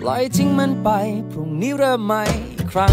ปล่อยทิ้งมันไป พรุ่งนี้เริ่มใหม่อีกครั้ง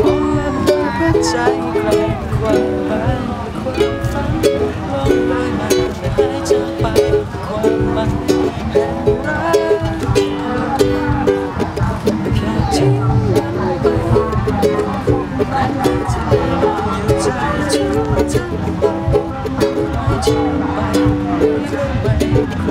ผมและเธอเพื่อใจใครคามหมความฝันลองลอยมาแต่หาจาไปความันแห่งรักแค่ทิ้งมันไปแต่ที่อยู่ใจฉันจะไม่ทิ้งไปไม่ทิ้ไปใคร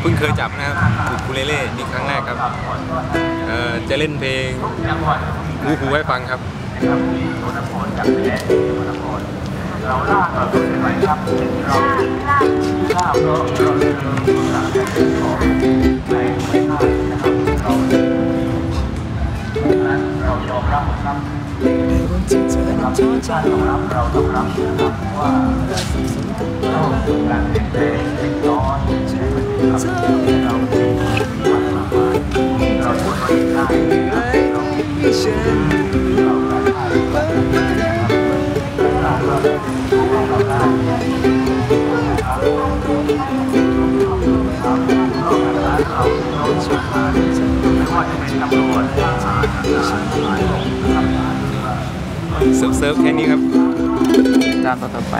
เพิ่งเคยจับนะครับคูเลเล่นี่ครั้งแรกครับเอ่อจะเล่นเพลงคูคูให้ฟังครับเราล่าเราเป็นไรครับเราล่าเพราะเราเรียนรู้หลักการของในไม่ได้นะครับเรายอมรับครับเราต้องรับเราต้องรับรับว่าเราการเป็นแปลงเล็อน้อย เซิร์ฟเซิฟแค่นี้ครับตามต่อไป